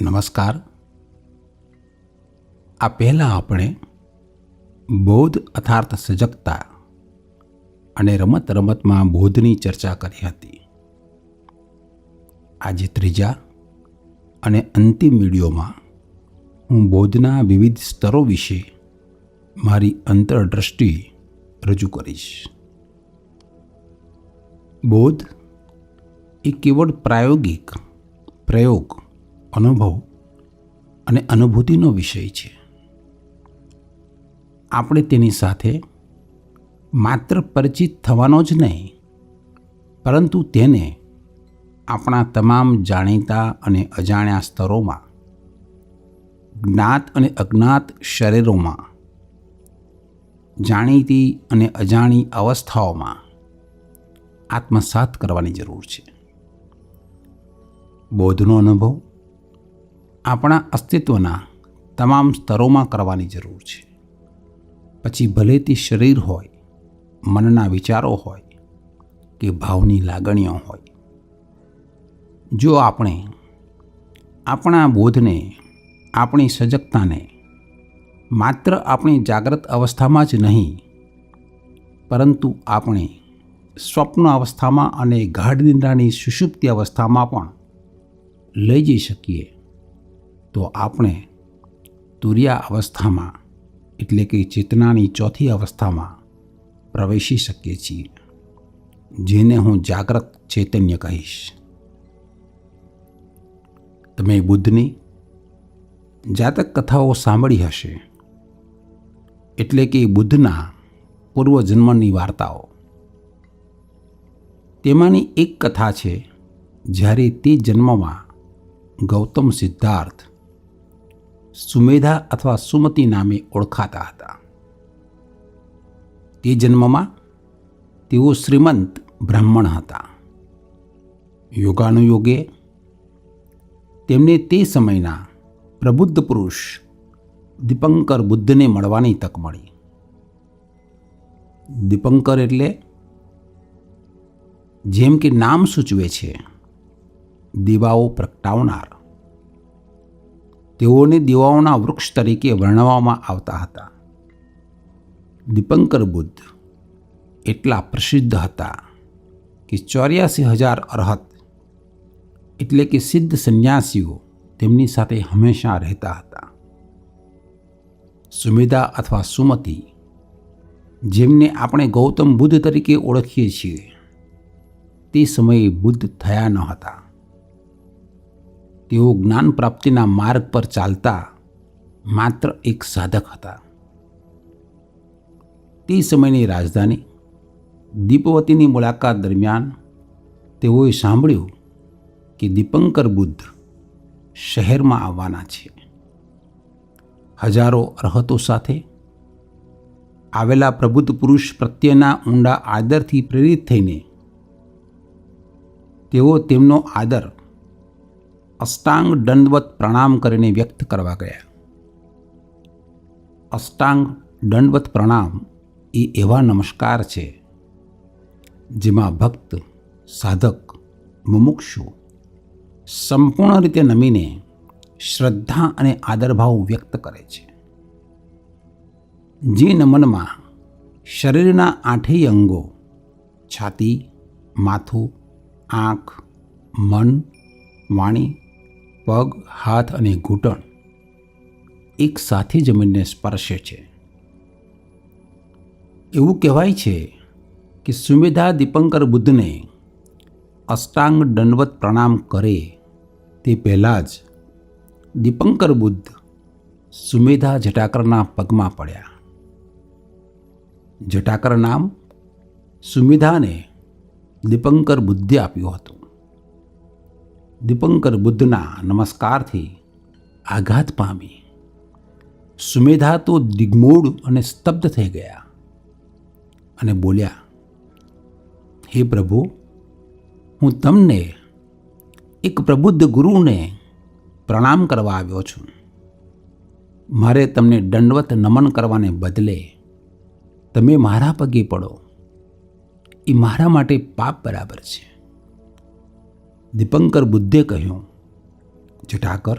નમસ્કાર. આ પહેલાં આપણે બૌદ્ધ અર્થાર્થ સજગતા અને રમત રમતમાં બૌદ્ધની ચર્ચા કરી હતી. આજે ત્રીજા અને અંતિમ વિડીયોમાં હું બૌદ્ધના વિવિધ સ્તરો વિશે મારી અંતરદ્રષ્ટિ રજૂ કરીશ. બૌદ્ધ એ કેવળ પ્રાયોગિક પ્રયોગ અનુભવ અને અનુભૂતિનો વિષય છે. આપણે તેની સાથે માત્ર પરિચિત થવાનો જ નહીં, પરંતુ તેને આપણા તમામ જાણીતા અને અજાણ્યા સ્તરોમાં, જ્ઞાત અને અજ્ઞાત શરીરોમાં, જાણીતી અને અજાણી અવસ્થાઓમાં આત્મસાત કરવાની જરૂર છે. બોધનો અનુભવ આપણા અસ્તિત્વના તમામ સ્તરોમાં કરવાની જરૂર છે. પછી ભલે તે શરીર હોય, મનના વિચારો હોય કે ભાવની લાગણીઓ હોય, જો આપણે આપણા બોધને, આપણી સજગતાને માત્ર આપણી જાગ્રત અવસ્થામાં જ નહીં, પરંતુ આપણે સ્વપ્ન અવસ્થામાં અને ગાઢ નિંદ્રાની સુષુપ્તિ અવસ્થામાં પણ લઈ જઈ શકીએ. તો આપણે તુર્યા અવસ્થામાં, એટલે કે ચેતનાની ચોથી અવસ્થામાં પ્રવેશી શકીએ છીએ, જેને હું જાગ્રત ચૈતન્ય કહીશ. તમે બુદ્ધની જાતક કથાઓ સાંભળી હશે, એટલે કે બુદ્ધના પૂર્વજન્મની વાર્તાઓ. તેમાંની એક કથા છે, જ્યારે તે જન્મમાં ગૌતમ સિદ્ધાર્થ સુમેધા અથવા સુમતિ નામે ઓળખાતા હતા. તે જન્મમાં તેઓ શ્રીમંત બ્રાહ્મણ હતા. યોગાનુયોગે તેમને તે સમયના પ્રબુદ્ધ પુરુષ દીપંકર બુદ્ધને મળવાની તક મળી. દીપંકર એટલે જેમ કે નામ સૂચવે છે, દીવાઓ પ્રગટાવનાર. તેઓને દીવાઓના વૃક્ષ તરીકે વર્ણવવામાં આવતા હતા. દીપંકર બુદ્ધ એટલા પ્રસિદ્ધ હતા કે ચોર્યાસી હજાર અરહત એટલે કે સિદ્ધ સંન્યાસીઓ તેમની સાથે હંમેશા રહેતા હતા. સુમેધા અથવા સુમતિ, જેમને આપણે ગૌતમ બુદ્ધ તરીકે ઓળખીએ છીએ, તે સમયે બુદ્ધ થયા ન હતા. તેઓ જ્ઞાન પ્રાપ્તિના માર્ગ પર ચાલતા માત્ર એક સાધક હતા. તે સમયની રાજધાની દીપવતીની મુલાકાત દરમિયાન તેઓએ સાંભળ્યું કે દીપંકર બુદ્ધ શહેરમાં આવવાના છે. હજારો અર્હતો સાથે આવેલા પ્રબુદ્ધ પુરુષ પ્રત્યેના ઊંડા આદરથી પ્રેરિત થઈને તેઓ તેમનો આદર અષ્ટાંગ દંડવત પ્રણામ કરીને વ્યક્ત કરવા ગયા. અષ્ટાંગ દંડવત પ્રણામ એ એવા નમસ્કાર છે, જેમાં ભક્ત, સાધક, મુમુક્ષુ સંપૂર્ણ રીતે નમીને શ્રદ્ધા અને આદરભાવ વ્યક્ત કરે છે. જે નમનમાં શરીરના આઠેય અંગો છાતી, માથું, આંખ, મન, વાણી પગ, હાથ અને ઘૂંટણ એક સાથે જમીનને સ્પર્શે છે. એવું કહેવાય છે કે સુમેધા દીપંકર બુદ્ધને અષ્ટાંગ દંડવત પ્રણામ કરે તે પહેલાં જ દીપંકર બુદ્ધ સુમેધા જટાકરના પગમાં પડ્યા. જટાકર નામ સુમેધાને દીપંકર બુદ્ધે આપ્યું હતું. દીપંકર બુદ્ધના નમસ્કારથી આઘાત પામી. સુમેધા તો દિગ્મૂળ અને સ્તબ્ધ થઈ ગયા અને બોલ્યા, હે પ્રભુ, હું તમને એક પ્રબુદ્ધ ગુરુને પ્રણામ કરવા આવ્યો છું. મારે તમને દંડવત નમન કરવાને બદલે તમે મારા પગે પડો. એ મારા માટે પાપ બરાબર છે. દીપંકર બુદ્ધે કહ્યું જટાકર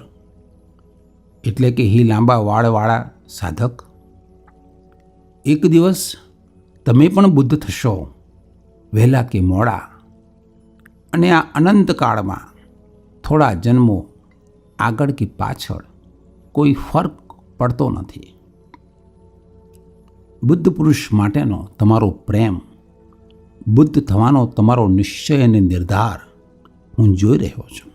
એટલે કે હી લાંબા વાળવાળા સાધક? એક દિવસ તમે પણ બુદ્ધ થશો, વહેલા કે મોડા. અને આ અનંતકાળમાં થોડા જન્મો આગળ કે પાછળ કોઈ ફરક પડતો નથી. બુદ્ધ પુરુષ માટેનો તમારો પ્રેમ, બુદ્ધ થવાનો તમારો નિશ્ચય અને નિર્ધાર હું જોઈ રહ્યો છું.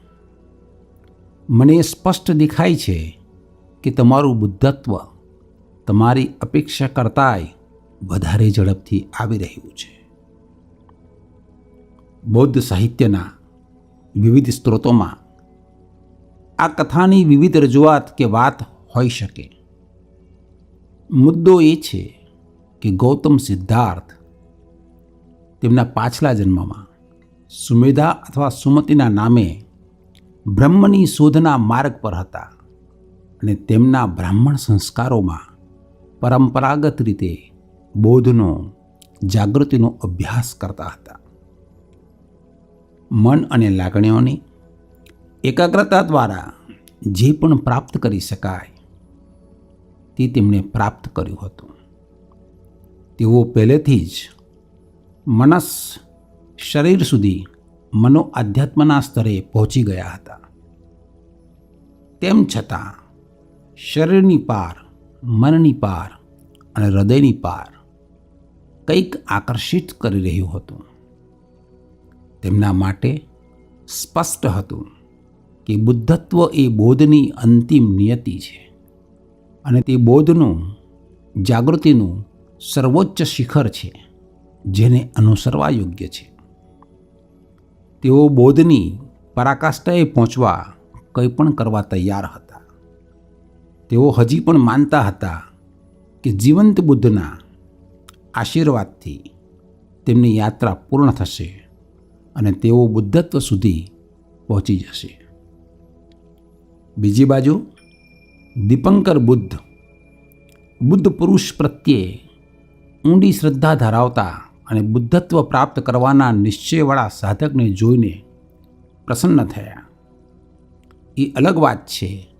મને સ્પષ્ટ દેખાય છે કે તમારું બુદ્ધત્વ તમારી અપેક્ષા કરતાંય વધારે ઝડપથી આવી રહ્યું છે. બૌદ્ધ સાહિત્યના વિવિધ સ્ત્રોતોમાં આ કથાની વિવિધ રજૂઆત કે વાત હોઈ શકે. મુદ્દો એ છે કે ગૌતમ સિદ્ધાર્થ તેમના પાછલા જન્મમાં સુમેધા અથવા સુમતિના નામે બ્રહ્મની શોધના માર્ગ પર હતા અને તેમના બ્રાહ્મણ સંસ્કારોમાં પરંપરાગત રીતે બોધનો, જાગૃતિનો અભ્યાસ કરતા હતા. મન અને લાગણીઓની એકાગ્રતા દ્વારા જે પણ પ્રાપ્ત કરી શકાય તે તેમણે પ્રાપ્ત કર્યું હતું. તેઓ પહેલેથી જ મનસ શરીર સુધી મનો આધ્યાત્મના સ્તરે પહોંચી ગયા હતા. તેમ છતાં, શરીરની પાર, મનની પાર અને હૃદયની પાર કંઈક આકર્ષિત કરી રહ્યું હતું. તેમના માટે સ્પષ્ટ હતું કે બુદ્ધત્વ એ બોધની અંતિમ નિયતિ છે અને તે બોધનું, જાગૃતિનું સર્વોચ્ચ શિખર છે, જેને અનુસરવા યોગ્ય છે. તેઓ બોધની પરાકાષ્ઠાએ પહોંચવા કંઈ પણ કરવા તૈયાર હતા. તેઓ હજી પણ માનતા હતા કે જીવંત બુદ્ધના આશીર્વાદથી તેમની યાત્રા પૂર્ણ થશે અને તેઓ બુદ્ધત્વ સુધી પહોંચી જશે. બીજી બાજુ, દીપંકર બુદ્ધ બુદ્ધ પુરુષ પ્રત્યે ઊંડી શ્રદ્ધા ધરાવતા અને બુદ્ધત્વ પ્રાપ્ત કરવાના નિશ્ચયવાળા સાધકને જોઈને પ્રસન્ન થયા. એ અલગ વાત છે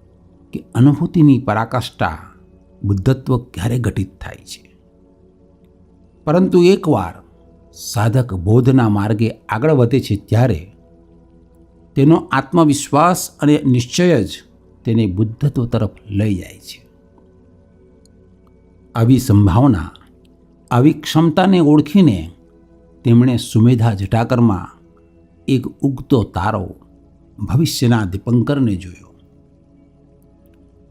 કે અનુભૂતિની પરાકાષ્ઠા બુદ્ધત્વ ક્યારે ઘટિત થાય છે? પરંતુ એકવાર સાધક બોધના માર્ગે આગળ વધે છે ત્યારે તેનો આત્મવિશ્વાસ અને નિશ્ચય જ તેને બુદ્ધત્વ તરફ લઈ જાય છે. આવી સંભાવના આવી ક્ષમતાને ઓળખીને તેમણે સુમેધા જટાકરમાં એક ઉગતો તારો ભવિષ્યના દીપંકરને જોયો.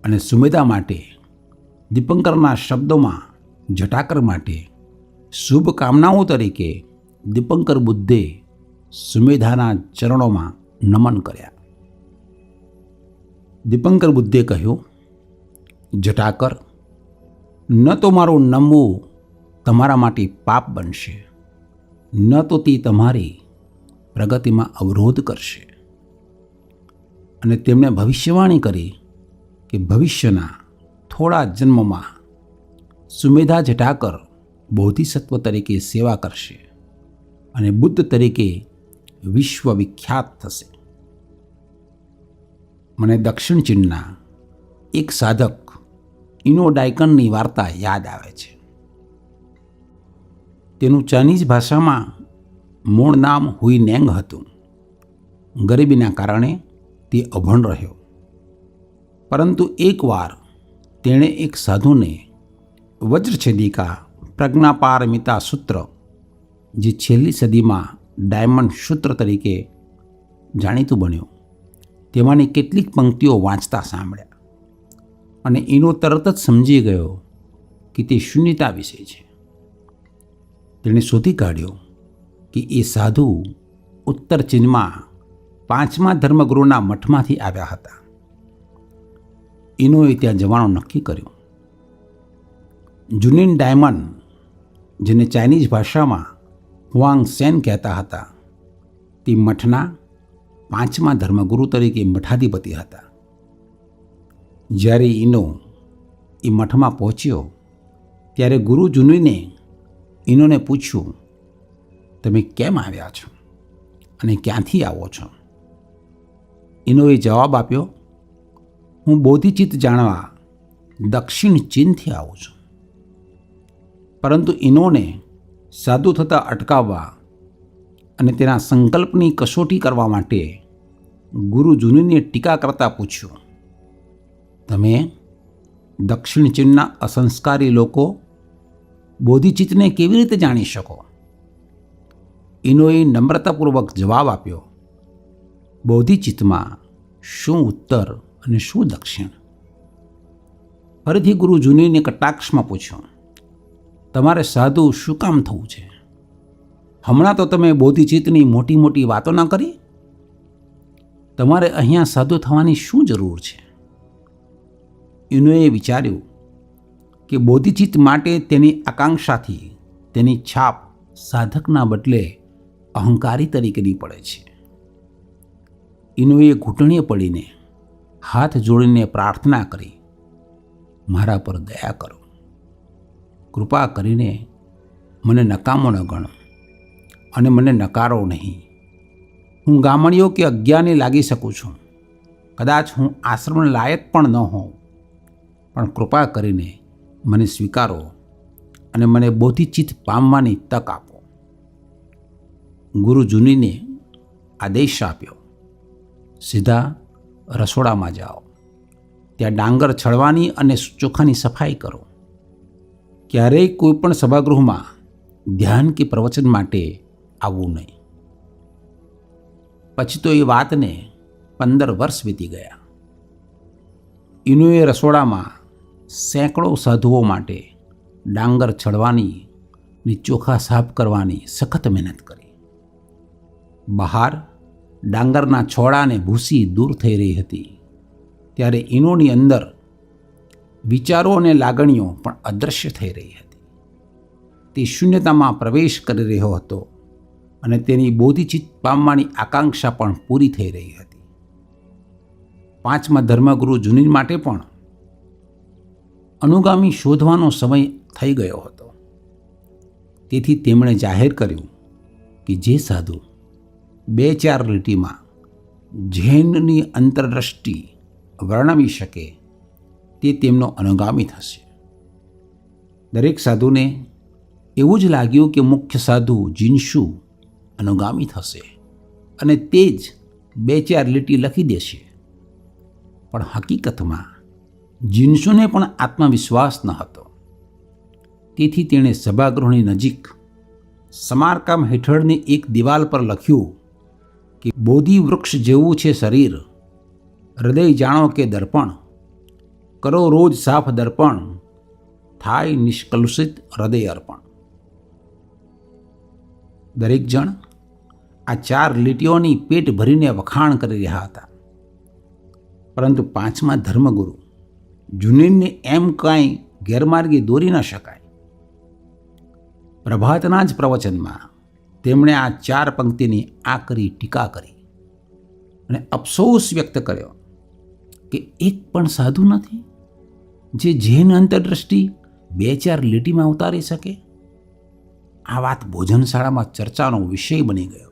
અને સુમેધા માટે દીપંકરના શબ્દોમાં જટાકર માટે શુભકામનાઓ તરીકે દીપંકર બુદ્ધે સુમેધાના ચરણોમાં નમન કર્યા. દીપંકર બુદ્ધે કહ્યું, જટાકર, ન તો મારું નમવું તમારા માટે પાપ બનશે. ન તો તે તમારી પ્રગતિમાં અવરોધ કરશે. અને તેમણે ભવિષ્યવાણી કરી કે ભવિષ્યના થોડા જન્મમાં સુમેધા જટાકર બોધિસત્વ તરીકે સેવા કરશે અને બુદ્ધ તરીકે વિશ્વ વિખ્યાત થશે. મને દક્ષિણ ચીનના એક સાધક ઇનોડાયકનની વાર્તા યાદ આવે છે. તેનું ચાઇનીઝ ભાષામાં મૂળ નામ હુઈ નેંગ હતું. ગરીબીના કારણે તે અભણ રહ્યો. પરંતુ એકવાર તેણે એક સાધુને વજ્રછેદિકા પ્રજ્ઞાપારમિતા સૂત્ર, જે છેલ્લી સદીમાં ડાયમંડ સૂત્ર તરીકે જાણીતું બન્યું, તેમાંની કેટલીક પંક્તિઓ વાંચતા સાંભળ્યા. અને એનો તરત જ સમજી ગયો કે તે શૂન્યતા વિશે છે. તેણે શોધી કાઢ્યો કે એ સાધુ ઉત્તર ચીનમાં પાંચમા ધર્મગુરુના મઠમાંથી આવ્યા હતા. એનોએ ત્યાં જવાનું નક્કી કર્યું. જુનિન ડાયમંડ, જેને ચાઇનીઝ ભાષામાં હુઆંગ સેન કહેતા હતા, તે મઠના પાંચમા ધર્મગુરુ તરીકે મઠાધિપતિ હતા. જ્યારે ઇનો એ મઠમાં પહોંચ્યો, ત્યારે ગુરુ જુનીને ઇનોને પૂછ્યું, તમે કેમ આવ્યા છો અને ક્યાંથી આવો છો? ઇનોએ જવાબ આપ્યો, હું બોધિચિત્ત જાણવા દક્ષિણ ચીનથી આવું છું. પરંતુ ઇનોને સાધુ થતાં અટકાવવા અને તેના સંકલ્પની કસોટી કરવા માટે ગુરુ જુનીને ટીકા કરતા પૂછ્યું, તમે દક્ષિણ ચીનના અસંસ્કારી લોકો બોધિચિત્તને કેવી રીતે જાણી શકો? ઇનોએ નમ્રતાપૂર્વક જવાબ આપ્યો, બોધિચિત્તમાં શું ઉત્તર અને શું દક્ષિણ? ફરીથી ગુરુ જુનીને કટાક્ષમાં પૂછ્યું, તમારે સાધુ શું કામ થવું છે? હમણાં તો તમે બોધિચિત્તની મોટી મોટી વાતો ના કરી? તમારે અહીંયા સાધુ થવાની શું જરૂર છે? ઇનોએ વિચાર્યું કે બોધિચિત્ત માટે તેની આકાંક્ષાથી તેની છાપ સાધકના બદલે અહંકારી તરીકેની પડે છે. ઇનુએ ઘૂંટણીએ પડીને હાથ જોડીને પ્રાર્થના કરી, મારા પર દયા કરો. કૃપા કરીને મને નકામો ન ગણો અને મને નકારો નહીં. હું ગામડીઓ કે અજ્ઞાની લાગી શકું છું. કદાચ હું આશ્રમ લાયક પણ ન હોઉં. પણ કૃપા કરીને મને સ્વીકારો અને મને બોધિચિત પામવાની તક આપો. ગુરુ જુનીને આદેશ આપ્યો. સીધા રસોડામાં જાઓ. ત્યાં ડાંગર છળવાની અને ચોખાની સફાઈ કરો. ક્યારેય કોઈ પણ સભાગૃહમાં ધ્યાન કે પ્રવચન માટે આવવું નહીં. પછી તો એ વાતને પંદર વર્ષ વીતી ગયા. ઇનુએ રસોડામાં સેંકડો સાધુઓ માટે ડાંગર છડવાની ને ચોખા સાફ કરવાની સખત મહેનત કરી. બહાર ડાંગરના છોડાને ભૂસી દૂર થઈ રહી હતી. ત્યારે ઇનોની અંદર વિચારો અને લાગણીઓ પણ અદૃશ્ય થઈ રહી હતી. તે શૂન્યતામાં પ્રવેશ કરી રહ્યો હતો અને તેની બોધિચિત પામવાની આકાંક્ષા પણ પૂરી થઈ રહી હતી. પાંચમા ધર્મગુરુ જુનીન માટે પણ અનુગામી શોધવાનો સમય થઈ ગયો હતો. તેથી તેમણે જાહેર કર્યું કે જે સાધુ બે ચાર લીટીમાં જૈનની અંતરદ્રષ્ટિ વર્ણવી શકે તે તેમનો અનુગામી થશે. દરેક સાધુને એવું જ લાગ્યું કે મુખ્ય સાધુ જીનશુ અનુગામી થશે અને તે જ બે ચાર લીટી લખી દેશે. પણ હકીકતમાં જીનશુને પણ આત્મવિશ્વાસ ન હતો. તેથી તેણે સભાગૃહની નજીક સમારકામ હેઠળની એક દિવાલ પર લખ્યું કે બોધિ વૃક્ષ જેવું છે શરીર. હૃદય જાણો કે દર્પણ. કરો રોજ સાફ દર્પણ. થાય નિષ્કલુષિત હૃદય અર્પણ. દરેક જણ આ ચાર લીટીઓની પેટ ભરીને વખાણ કરી રહ્યા હતા. પરંતુ પાંચમા ધર્મગુરુ જુનીનને એમ કાંઈ ગેરમાર્ગે દોરી ન શકાય. પ્રભાતના જ પ્રવચનમાં તેમણે આ ચાર પંક્તિની આકરી ટીકા કરી અને અફસોસ વ્યક્ત કર્યો કે એક પણ સાધુ નથી જે જૈન અંતરદ્રષ્ટિ બે ચાર લીટીમાં ઉતારી શકે? આ વાત ભોજનશાળામાં ચર્ચાનો વિષય બની ગયો.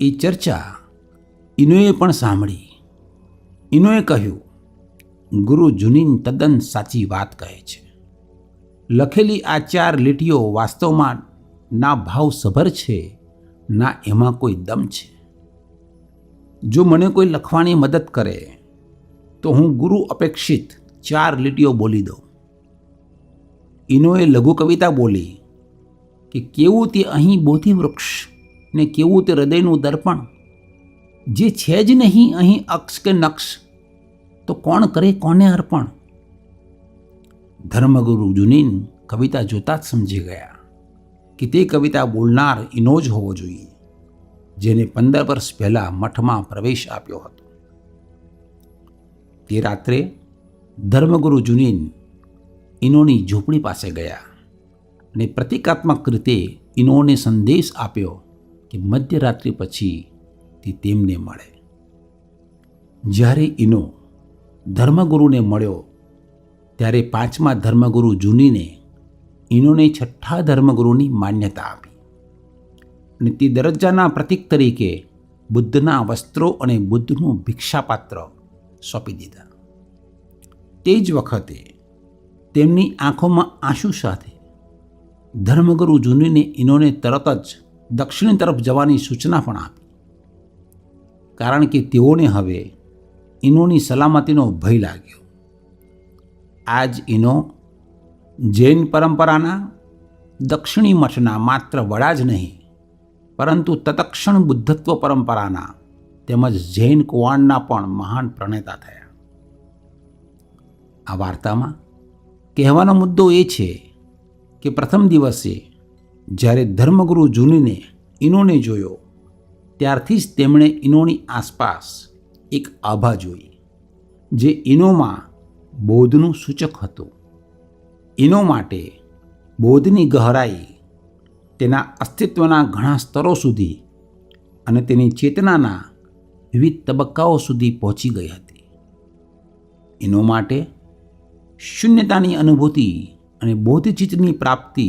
એ ચર્ચા ઇનોએ પણ સાંભળી. ઇનોએ કહ્યું ગુરુ જુનીન તદ્દન સાચી વાત કહે છે. લખેલી આ ચાર લીટીઓ વાસ્તવમાં ના ભાવસભર છે, ના એમાં કોઈ દમ છે. જો મને કોઈ લખવાની મદદ કરે, તો હું ગુરુ અપેક્ષિત ચાર લીટીઓ બોલી દઉં. ઇનોએ લઘુ કવિતા બોલી કે કેવું તે અહીં બોધિ વૃક્ષ ને કેવું તે હૃદયનું દર્પણ? જે છે જ નહીં અહીં અક્ષ કે નક્ષ તો કોણ કરે, કોને અર્પણ? ધર્મગુરુ જુનીન કવિતા જોતા જ સમજી ગયા કે તે કવિતા બોલનાર એનો જ હોવો જોઈએ, જેને પંદર વર્ષ પહેલાં મઠમાં પ્રવેશ આપ્યો હતો. તે રાત્રે ધર્મગુરુ જુનીન ઇનોની ઝૂંપડી પાસે ગયા અને પ્રતિકાત્મક રીતે ઇનોને સંદેશ આપ્યો કે મધ્યરાત્રિ પછી તે તેમને મળે. જ્યારે ઇનો ધર્મગુરુને મળ્યો. ત્યારે પાંચમા ધર્મગુરુ જૂનીને ઇનોને છઠ્ઠા ધર્મગુરુની માન્યતા આપી. અને તે દરજ્જાના પ્રતીક તરીકે બુદ્ધના વસ્ત્રો અને બુદ્ધનું ભિક્ષાપાત્ર સોંપી દીધા. તે જ વખતે તેમની આંખોમાં આંસુ સાથે ધર્મગુરુ જૂનીને ઇનોને તરત જ દક્ષિણ તરફ જવાની સૂચના પણ આપી. કારણ કે તેઓને હવે ઇનોની સલામતીનો ભય લાગ્યો. આજ ઇનો જૈન પરંપરાના દક્ષિણી મઠના માત્ર વડા જ નહીં, પરંતુ તત્ક્ષણ બુદ્ધત્વ પરંપરાના તેમજ જૈન કુવાણના પણ મહાન પ્રણેતા થયા. આ વાર્તામાં કહેવાનો મુદ્દો એ છે કે પ્રથમ દિવસે જ્યારે ધર્મગુરુ જૂનીને ઇનોને જોયો, ત્યારથી જ તેમણે ઇનોની આસપાસ એક આભા જોઈ, જે ઇનોમાં બોધનું સૂચક હતું. ઇનો માટે બોધની ગહરાઈ તેના અસ્તિત્વના ઘણા સ્તરો સુધી અને તેની ચેતનાના વિવિધ તબક્કાઓ સુધી પહોંચી ગઈ હતી. ઇનો માટે શૂન્યતાની અનુભૂતિ અને બોધચિત્તની પ્રાપ્તિ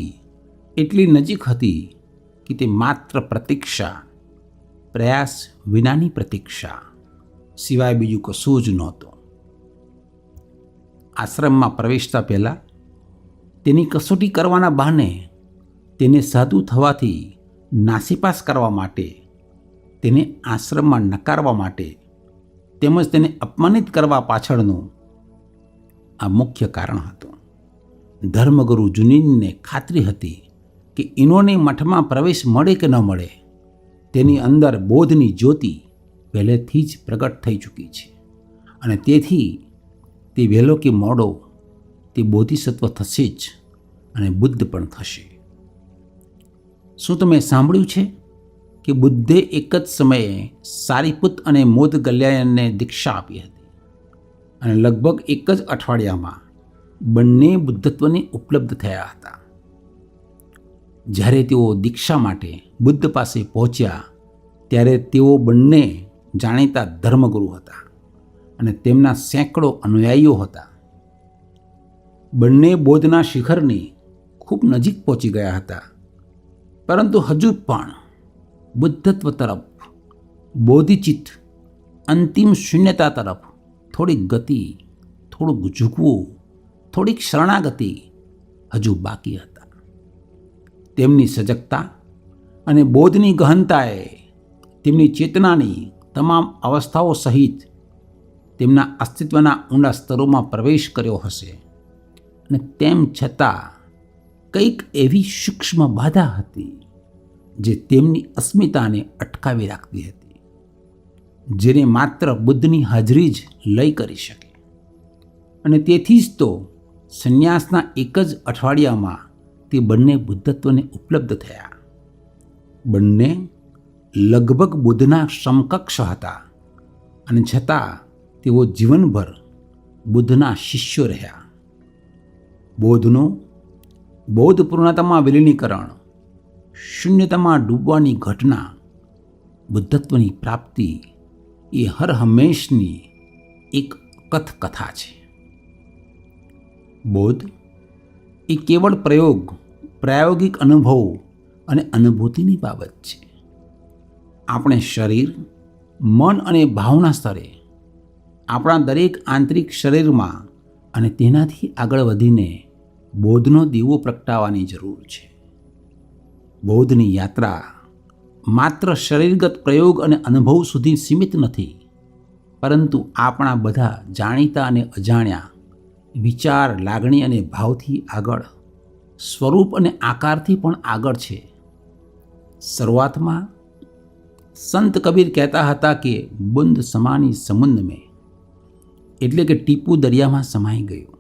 એટલી નજીક હતી કે તે માત્ર પ્રતીક્ષા, પ્રયાસ વિનાની પ્રતીક્ષા. સિવાય બીજું કશું જ નહોતું. આશ્રમમાં પ્રવેશતા પહેલાં તેની કસોટી કરવાના બહાને તેને સાધુ થવાથી નાસીપાસ કરવા માટે, તેને આશ્રમમાં નકારવા માટે તેમજ તેને અપમાનિત કરવા પાછળનું આ મુખ્ય કારણ હતું. ધર્મગુરુ જુનીનને ખાતરી હતી કે ઇનોને મઠમાં પ્રવેશ મળે કે ન મળે તેની અંદર બોધની જ્યોતિ પહેલેથી જ પ્રગટ થઈ ચૂકી છે. અને તેથી તે વહેલો કે મોડો તે બોધિસત્વ થશે જ અને બુદ્ધ પણ થશે. શું તમે સાંભળ્યું છે કે બુદ્ધે એક જ સમયે સારીપુત અને મોદ ગલ્યાયનને દીક્ષા આપી હતી? અને લગભગ એક જ અઠવાડિયામાં બંને બુદ્ધત્વને ઉપલબ્ધ થયા હતા. જ્યારે તેઓ દીક્ષા માટે બુદ્ધ પાસે પહોંચ્યા, ત્યારે તેઓ બંને જાણીતા ધર્મગુરુ હતા અને તેમના સેંકડો અનુયાયીઓ હતા. બંને બોધના શિખરની ખૂબ નજીક પહોંચી ગયા હતા. પરંતુ હજુ પણ બુદ્ધત્વ તરફ, બોધિચિત્ત, અંતિમ શૂન્યતા તરફ થોડીક ગતિ, થોડુંક ઝૂકવું, થોડીક શરણાગતિ હજુ બાકી હતા. તેમની સજગતા અને બોધની ગહનતાએ તેમની ચેતનાની તમામ અવસ્થાઓ સહિત તેમના અસ્તિત્વના ઊંડા સ્તરોમાં પ્રવેશ કર્યો હશે. અને તેમ છતાં કંઈક એવી સૂક્ષ્મ બાધા હતી જે તેમની અસ્મિતાને અટકાવી રાખતી હતી, જેને માત્ર બુદ્ધની હાજરી જ લઈ કરી શકે. અને તેથી જ તો સંન્યાસના એક જ અઠવાડિયામાં તે બંને બુદ્ધત્વને ઉપલબ્ધ થયા. બંને લગભગ બુદ્ધના સમકક્ષ હતા અને છતાં તેઓ જીવનભર બુદ્ધના શિષ્યો રહ્યા. બોધનું બૌદ્ધ પૂર્ણતામાં વિલીનીકરણ, શૂન્યતામાં ડૂબવાની ઘટના, બુદ્ધત્વની પ્રાપ્તિ એ હર હંમેશની એક કથકથા છે. બોધ એ કેવળ પ્રયોગ, પ્રાયોગિક અનુભવ અને અનુભૂતિની બાબત છે. આપણે શરીર, મન અને ભાવના સ્તરે, આપણા દરેક આંતરિક શરીરમાં અને તેનાથી આગળ વધીને બોધનો દીવો પ્રગટાવવાની જરૂર છે. બોધની યાત્રા માત્ર શરીરગત પ્રયોગ અને અનુભવ સુધી સીમિત નથી, પરંતુ આપણા બધા જાણીતા અને અજાણ્યા વિચાર, લાગણી અને ભાવથી આગળ, સ્વરૂપ અને આકારથી પણ આગળ છે. શરૂઆતમાં સંત કબીર કહેતા હતા કે બુંદ સમાની સમુન્દ મેં. એટલે કે ટીપુ દરિયામાં સમાઈ ગયું.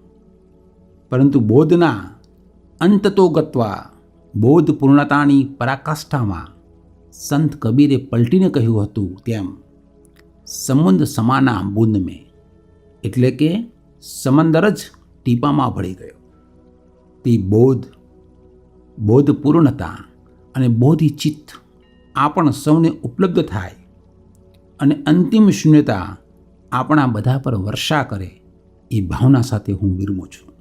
પરંતુ બોધના અંતતો ગત્વા બોધ પૂર્ણતાની પરાકાષ્ઠામાં સંત કબીરે પલટીને કહ્યું હતું તેમ, સમુદ્ર સમાના બુંદ મેં. એટલે કે સમંદર જ ટીપામાં ભળી ગયો. તે બોધ બોધપૂર્ણતા અને બોધિચિત્ત આપણ સૌને ઉપલબ્ધ થાય અને અંતિમ શૂન્યતા આપણા બધા પર વર્ષા કરે એ ભાવના સાથે હું વિરમું છું.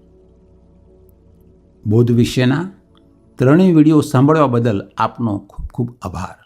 બોધ વિશેના ત્રણેય વીડિયો સાંભળવા બદલ આપનો ખૂબ ખૂબ આભાર.